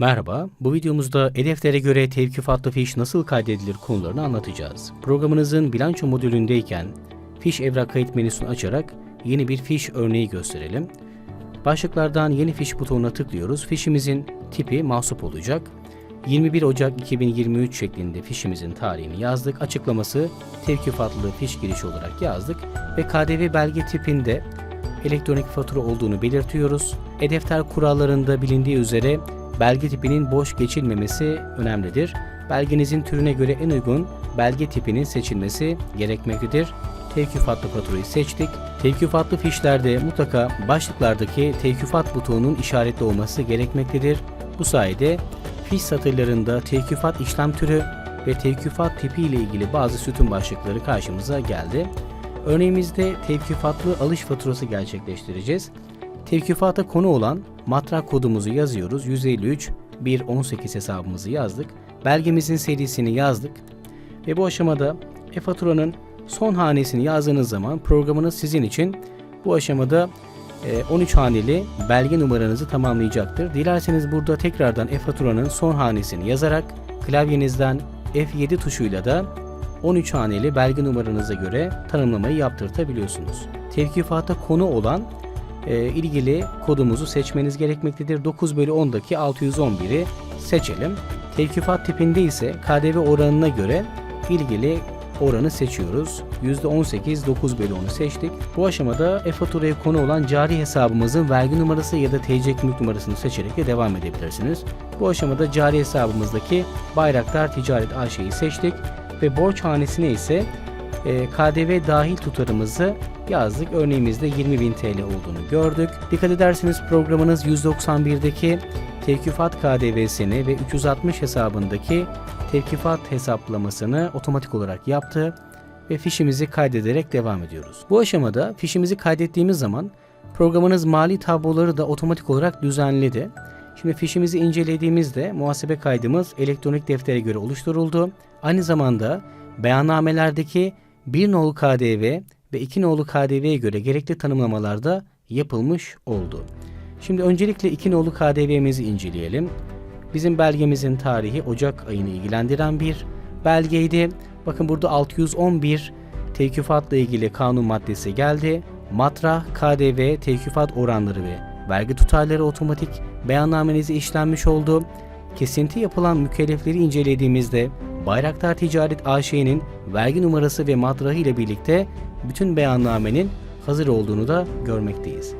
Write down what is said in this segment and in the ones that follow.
Merhaba, bu videomuzda hedeflere göre tevkifatlı fiş nasıl kaydedilir konularını anlatacağız. Programınızın bilanço modülündeyken fiş evrak kayıt menüsünü açarak yeni bir fiş örneği gösterelim. Başlıklardan yeni fiş butonuna tıklıyoruz. Fişimizin tipi mahsup olacak. 21 Ocak 2023 şeklinde fişimizin tarihini yazdık. Açıklaması tevkifatlı fiş girişi olarak yazdık ve KDV belge tipinde elektronik fatura olduğunu belirtiyoruz. E-defter kurallarında bilindiği üzere belge tipinin boş geçilmemesi önemlidir. Belgenizin türüne göre en uygun belge tipinin seçilmesi gerekmektedir. Tevkifatlı faturayı seçtik. Tevkifatlı fişlerde mutlaka başlıklardaki tevkifat butonunun işaretli olması gerekmektedir. Bu sayede fiş satırlarında tevkifat işlem türü ve tevkifat tipi ile ilgili bazı sütun başlıkları karşımıza geldi. Örneğimizde tevkifatlı alış faturası gerçekleştireceğiz. Tevkifata konu olan matrak kodumuzu yazıyoruz. 153 118 hesabımızı yazdık. Belgemizin serisini yazdık. Ve bu aşamada e-faturanın son hanesini yazdığınız zaman programınız sizin için bu aşamada e, 13 haneli belge numaranızı tamamlayacaktır. Dilerseniz burada tekrardan e-faturanın son hanesini yazarak klavyenizden F7 tuşuyla da 13 haneli belge numaranıza göre tanımlamayı yaptırtabiliyorsunuz. Tevkifata konu olan e, ilgili kodumuzu seçmeniz gerekmektedir. 9 bölü 10'daki 611'i seçelim. Tevkifat tipinde ise KDV oranına göre ilgili oranı seçiyoruz. %18 9 bölü 10'u seçtik. Bu aşamada e-faturaya konu olan cari hesabımızın vergi numarası ya da TC kimlik numarasını seçerek de devam edebilirsiniz. Bu aşamada cari hesabımızdaki Bayraktar Ticaret AŞ'yi seçtik ve borç hanesine ise e, KDV dahil tutarımızı yazdık. Örneğimizde 20.000 TL olduğunu gördük. Dikkat ederseniz programınız 191'deki tevkifat KDV'sini ve 360 hesabındaki tevkifat hesaplamasını otomatik olarak yaptı ve fişimizi kaydederek devam ediyoruz. Bu aşamada fişimizi kaydettiğimiz zaman programınız mali tabloları da otomatik olarak düzenledi. Şimdi fişimizi incelediğimizde muhasebe kaydımız elektronik deftere göre oluşturuldu. Aynı zamanda beyannamelerdeki 1 nolu KDV ve 2 nolu KDV'ye göre gerekli tanımlamalar da yapılmış oldu. Şimdi öncelikle 2 nolu KDV'mizi inceleyelim. Bizim belgemizin tarihi Ocak ayını ilgilendiren bir belgeydi. Bakın burada 611 tevkifatla ilgili kanun maddesi geldi. Matrah, KDV, tevkifat oranları ve vergi tutarları otomatik beyannamenize işlenmiş oldu. Kesinti yapılan mükellefleri incelediğimizde Bayraktar Ticaret AŞ'nin vergi numarası ve matrahı ile birlikte bütün beyannamenin hazır olduğunu da görmekteyiz.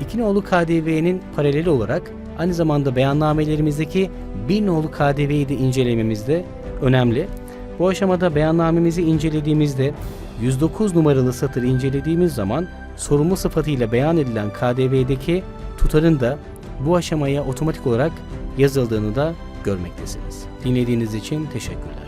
İki nolu KDV'nin paraleli olarak aynı zamanda beyannamelerimizdeki bir nolu KDV'yi de incelememiz de önemli. Bu aşamada beyannamemizi incelediğimizde 109 numaralı satırı incelediğimiz zaman sorumlu sıfatıyla beyan edilen KDV'deki tutarın da bu aşamaya otomatik olarak yazıldığını da görmektesiniz. Dinlediğiniz için teşekkürler.